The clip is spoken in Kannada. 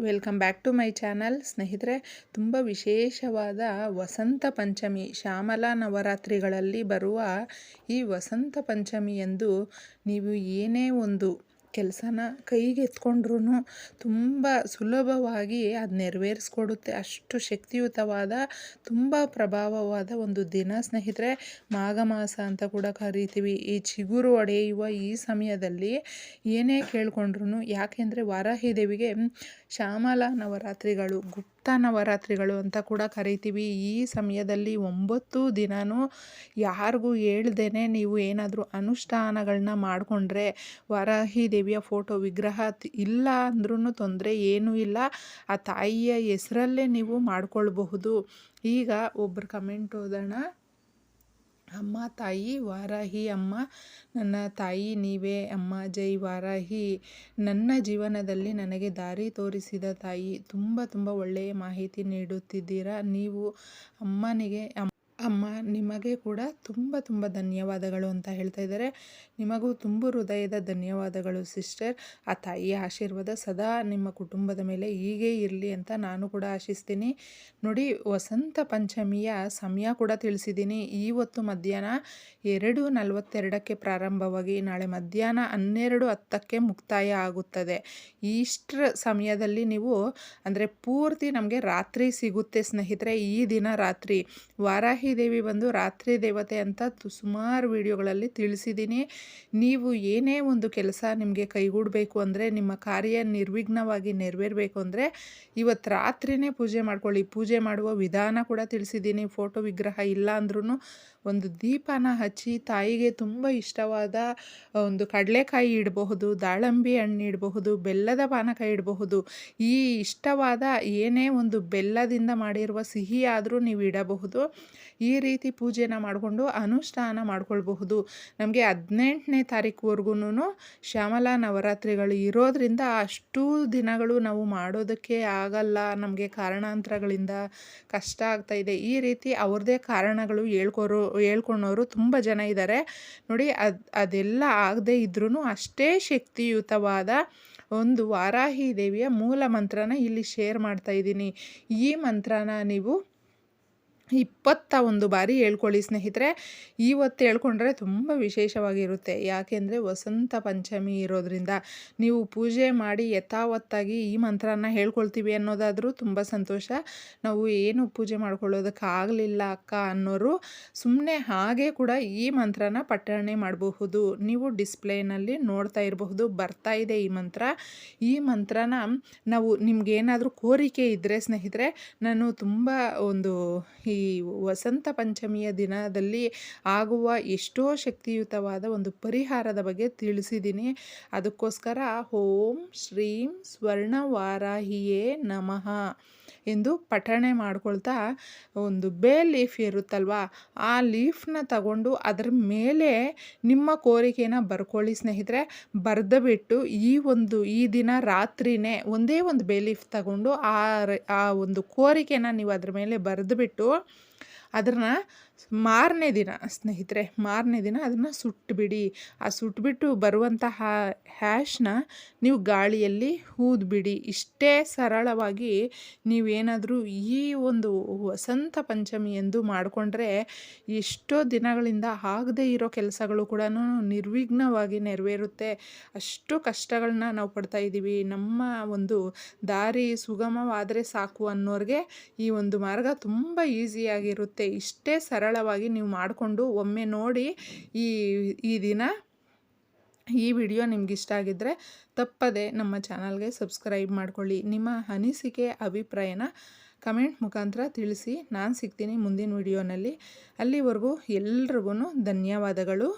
Welcome back to my channel. ಸ್ನೇಹಿತರೆ, ತುಂಬ ವಿಶೇಷವಾದ ವಸಂತ ಪಂಚಮಿ, ಶ್ಯಾಮಲಾ ನವರಾತ್ರಿಗಳಲ್ಲಿ ಬರುವ ಈ ವಸಂತ ಪಂಚಮಿಯಂದು ನೀವು ಏನೇ ಒಂದು ಕೆಲಸನ ಕೈಗೆ ಎತ್ಕೊಂಡ್ರೂ ತುಂಬ ಸುಲಭವಾಗಿ ಅದು ನೆರವೇರಿಸ್ಕೊಡುತ್ತೆ. ಅಷ್ಟು ಶಕ್ತಿಯುತವಾದ, ತುಂಬ ಪ್ರಭಾವವಾದ ಒಂದು ದಿನ. ಸ್ನೇಹಿತರೆ ಮಾಘ ಮಾಸ ಅಂತ ಕೂಡ ಕರಿತೀವಿ. ಈ ಚಿಗುರು ಒಡೆಯುವ ಈ ಸಮಯದಲ್ಲಿ ಏನೇ ಕೇಳ್ಕೊಂಡ್ರು ಯಾಕೆಂದರೆ ವಾರಾಹಿ ದೇವಿಗೆ ಶ್ಯಾಮಲ ನವರಾತ್ರಿಗಳು ಗುಪ್ತ ನವರಾತ್ರಿಗಳು ಅಂತ ಕೂಡ ಕರಿತೀವಿ. ಈ ಸಮಯದಲ್ಲಿ ಒಂಬತ್ತು ದಿನವೂ ಯಾರಿಗೂ ಹೇಳ್ದೇ ನೀವು ಏನಾದರೂ ಅನುಷ್ಠಾನಗಳನ್ನ ಮಾಡಿಕೊಂಡ್ರೆ ವರಾಹಿ ದೇವಿಯ ಫೋಟೋ ವಿಗ್ರಹ ಇಲ್ಲ ಅಂದ್ರೂ ತೊಂದರೆ ಏನೂ ಇಲ್ಲ. ಆ ತಾಯಿಯ ಹೆಸರಲ್ಲೇ ನೀವು ಮಾಡಿಕೊಳ್ಬಹುದು. ಈಗ ಒಬ್ಬರು ಕಮೆಂಟ್ ಓದೋಣ. ಅಮ್ಮ, ತಾಯಿ, ವಾರಾಹಿ, ಅಮ್ಮ, ನನ್ನ ತಾಯಿ, ನೀವೇ, ಅಮ್ಮ, ಜೈ ವಾರಾಹಿ. ನನ್ನ ಜೀವನದಲ್ಲಿ ನನಗೆ ದಾರಿ ತೋರಿಸಿದ ತಾಯಿ, ತುಂಬ ತುಂಬ ಒಳ್ಳೆಯ ಮಾಹಿತಿ ನೀಡುತ್ತಿದ್ದೀರಾ? ನೀವು ಅಮ್ಮನಿಗೆ ಅಮ್ಮ, ನಿಮಗೆ ಕೂಡ ತುಂಬ ತುಂಬ ಧನ್ಯವಾದಗಳು ಅಂತ ಹೇಳ್ತಾ ಇದ್ದಾರೆ. ನಿಮಗೂ ತುಂಬ ಹೃದಯದ ಧನ್ಯವಾದಗಳು ಸಿಸ್ಟರ್. ಆ ತಾಯಿಯ ಆಶೀರ್ವಾದ ಸದಾ ನಿಮ್ಮ ಕುಟುಂಬದ ಮೇಲೆ ಹೀಗೆ ಇರಲಿ ಅಂತ ನಾನು ಕೂಡ ಆಶಿಸ್ತೀನಿ. ನೋಡಿ, ವಸಂತ ಪಂಚಮಿಯ ಸಮಯ ಕೂಡ ತಿಳಿಸಿದ್ದೀನಿ. ಇವತ್ತು ಮಧ್ಯಾಹ್ನ ಎರಡು ನಲವತ್ತೆರಡಕ್ಕೆ ಪ್ರಾರಂಭವಾಗಿ ನಾಳೆ ಮಧ್ಯಾಹ್ನ ಹನ್ನೆರಡು ಹತ್ತಕ್ಕೆ ಮುಕ್ತಾಯ ಆಗುತ್ತದೆ. ಇಷ್ಟರ ಸಮಯದಲ್ಲಿ ನೀವು, ಅಂದರೆ ಪೂರ್ತಿ ನಮಗೆ ರಾತ್ರಿ ಸಿಗುತ್ತೆ ಸ್ನೇಹಿತರೆ, ಈ ದಿನ ರಾತ್ರಿ. ವಾರಾಹಿ ದೇವಿ ಬಂದು ರಾತ್ರಿ ದೇವತೆ ಅಂತ ಸುಮಾರು ವಿಡಿಯೋಗಳಲ್ಲಿ ತಿಳಿಸಿದ್ದೀನಿ. ನೀವು ಏನೇ ಒಂದು ಕೆಲಸ ನಿಮಗೆ ಕೈಗೂಡಬೇಕು ಅಂದರೆ, ನಿಮ್ಮ ಕಾರ್ಯ ನಿರ್ವಿಘ್ನವಾಗಿ ನೆರವೇರಬೇಕು ಅಂದರೆ, ಇವತ್ತು ರಾತ್ರಿನೇ ಪೂಜೆ ಮಾಡ್ಕೊಳ್ಳಿ. ಪೂಜೆ ಮಾಡುವ ವಿಧಾನ ಕೂಡ ತಿಳಿಸಿದ್ದೀನಿ. ಫೋಟೋ ವಿಗ್ರಹ ಇಲ್ಲ ಅಂದ್ರೂ ಒಂದು ದೀಪನ ಹಚ್ಚಿ ತಾಯಿಗೆ ತುಂಬ ಇಷ್ಟವಾದ ಒಂದು ಕಡಲೆಕಾಯಿ ಇಡಬಹುದು, ದಾಳಂಬಿ ಹಣ್ಣು ಇಡಬಹುದು, ಬೆಲ್ಲದ ಪಾನಕ ಇಡಬಹುದು. ಈ ಇಷ್ಟವಾದ ಏನೇ ಒಂದು ಬೆಲ್ಲದಿಂದ ಮಾಡಿರುವ ಸಿಹಿ ಆದರೂ ನೀವು ಇಡಬಹುದು. ಈ ರೀತಿ ಪೂಜೆನ ಮಾಡಿಕೊಂಡು ಅನುಷ್ಠಾನ ಮಾಡ್ಕೊಳ್ಬಹುದು. ನಮಗೆ ಹದಿನೆಂಟನೇ ತಾರೀಕುವರೆಗೂ ಶ್ಯಾಮಲಾ ನವರಾತ್ರಿಗಳು ಇರೋದರಿಂದ ಅಷ್ಟು ದಿನಗಳು ನಾವು ಮಾಡೋದಕ್ಕೆ ಆಗಲ್ಲ. ನಮಗೆ ಕಾರಣಾಂತರಗಳಿಂದ ಕಷ್ಟ ಆಗ್ತಾ ಇದೆ. ಈ ರೀತಿ ಅವ್ರದ್ದೇ ಕಾರಣಗಳು ಹೇಳ್ಕೊರು ಹೇಳ್ಕೊಳೋರು ತುಂಬ ಜನ ಇದ್ದಾರೆ ನೋಡಿ, ಅದು, ಅದೆಲ್ಲ ಆಗದೇ ಇದ್ರೂ ಅಷ್ಟೇ ಶಕ್ತಿಯುತವಾದ ಒಂದು ವಾರಾಹಿ ದೇವಿಯ ಮೂಲ ಮಂತ್ರನ ಇಲ್ಲಿ ಶೇರ್ ಮಾಡ್ತಾ ಇದ್ದೀನಿ. ಈ ಮಂತ್ರನ ನೀವು ಇಪ್ಪತ್ತ ಒಂದು ಬಾರಿ ಹೇಳ್ಕೊಳ್ಳಿ ಸ್ನೇಹಿತರೆ. ಇವತ್ತು ಹೇಳ್ಕೊಂಡ್ರೆ ತುಂಬ ವಿಶೇಷವಾಗಿರುತ್ತೆ. ಯಾಕೆಂದರೆ ವಸಂತ ಪಂಚಮಿ ಇರೋದ್ರಿಂದ ನೀವು ಪೂಜೆ ಮಾಡಿ ಯಥಾವತ್ತಾಗಿ ಈ ಮಂತ್ರನ ಹೇಳ್ಕೊಳ್ತೀವಿ ಅನ್ನೋದಾದರೂ ತುಂಬ ಸಂತೋಷ. ನಾವು ಏನು ಪೂಜೆ ಮಾಡ್ಕೊಳ್ಳೋದಕ್ಕಾಗಲಿಲ್ಲ ಅಕ್ಕ ಅನ್ನೋರು ಸುಮ್ಮನೆ ಹಾಗೆ ಕೂಡ ಈ ಮಂತ್ರನ ಪಠಣೆ ಮಾಡಬಹುದು. ನೀವು ಡಿಸ್ಪ್ಲೇನಲ್ಲಿ ನೋಡ್ತಾ ಇರಬಹುದು, ಬರ್ತಾ ಇದೆ ಈ ಮಂತ್ರ. ಈ ಮಂತ್ರನ ನಾವು ನಿಮಗೇನಾದರೂ ಕೋರಿಕೆ ಇದ್ದರೆ ಸ್ನೇಹಿತರೆ, ನಾನು ತುಂಬ ಒಂದು ಈ ವಸಂತ ಪಂಚಮಿಯ ದಿನದಲ್ಲಿ ಆಗುವ ಎಷ್ಟೋ ಶಕ್ತಿಯುತವಾದ ಒಂದು ಪರಿಹಾರದ ಬಗ್ಗೆ ತಿಳಿಸಿದ್ದೀನಿ. ಅದಕ್ಕೋಸ್ಕರ ಓಂ ಶ್ರೀಂ ಸ್ವರ್ಣ ವಾರಾಹಿಯೇ ನಮಃ ಎಂದು ಪಠಣೆ ಮಾಡ್ಕೊಳ್ತಾ ಒಂದು ಬೇ ಲೀಫ್ ಇರುತ್ತಲ್ವ, ಆ ಲೀಫ್ನ ತಗೊಂಡು ಅದರ ಮೇಲೆ ನಿಮ್ಮ ಕೋರಿಕೆನ ಬರ್ಕೊಳ್ಳಿ ಸ್ನೇಹಿತರೆ. ಬರೆದು ಬಿಟ್ಟು ಈ ಒಂದು, ಈ ದಿನ ರಾತ್ರಿನೇ ಒಂದೇ ಒಂದು ಬೇ ಲೀಫ್ ತಗೊಂಡು ಆ ಆ ಒಂದು ಕೋರಿಕೆನ ನೀವು ಅದ್ರ ಮೇಲೆ ಬರೆದುಬಿಟ್ಟು ಅದನ್ನು ಮಾರನೇ ದಿನ, ಸ್ನೇಹಿತರೆ, ಮಾರನೇ ದಿನ ಅದನ್ನು ಸುಟ್ಟುಬಿಡಿ ಆ ಸುಟ್ಬಿಟ್ಟು ಬರುವಂತಹ ಹ್ಯಾಶ್ನ ನೀವು ಗಾಳಿಯಲ್ಲಿ ಊದ್ಬಿಡಿ ಇಷ್ಟೇ ಸರಳವಾಗಿ ನೀವೇನಾದರೂ ಈ ಒಂದು ವಸಂತ ಪಂಚಮಿ ಎಂದು ಮಾಡಿಕೊಂಡ್ರೆ ಎಷ್ಟೋ ದಿನಗಳಿಂದ ಆಗದೇ ಇರೋ ಕೆಲಸಗಳು ಕೂಡ ನಿರ್ವಿಘ್ನವಾಗಿ ನೆರವೇರುತ್ತೆ. ಅಷ್ಟು ಕಷ್ಟಗಳನ್ನ ನಾವು ಪಡ್ತಾ ಇದ್ದೀವಿ. ನಮ್ಮ ಒಂದು ದಾರಿ ಸುಗಮವಾದರೆ ಸಾಕು ಅನ್ನೋರಿಗೆ ಈ ಒಂದು ಮಾರ್ಗ ತುಂಬ ಈಸಿಯಾಗಿರುತ್ತೆ. ಇಷ್ಟೇ ಸರಳವಾಗಿ ನೀವು ಮಾಡಿಕೊಂಡು ಒಮ್ಮೆ ನೋಡಿ ಈ ಈ ದಿನ ಈ ವಿಡಿಯೋ ನಿಮ್ಗೆ ಇಷ್ಟ ಆಗಿದ್ದರೆ ತಪ್ಪದೆ ನಮ್ಮ ಚಾನಲ್ಗೆ ಸಬ್ಸ್ಕ್ರೈಬ್ ಮಾಡಿಕೊಳ್ಳಿ. ನಿಮ್ಮ ಅನಿಸಿಕೆ, ಅಭಿಪ್ರಾಯನ ಕಮೆಂಟ್ ಮುಖಾಂತರ ತಿಳಿಸಿ. ನಾನು ಸಿಗ್ತೀನಿ ಮುಂದಿನ ವಿಡಿಯೋನಲ್ಲಿ. ಅಲ್ಲಿವರೆಗೂ ಎಲ್ರಿಗೂ ಧನ್ಯವಾದಗಳು.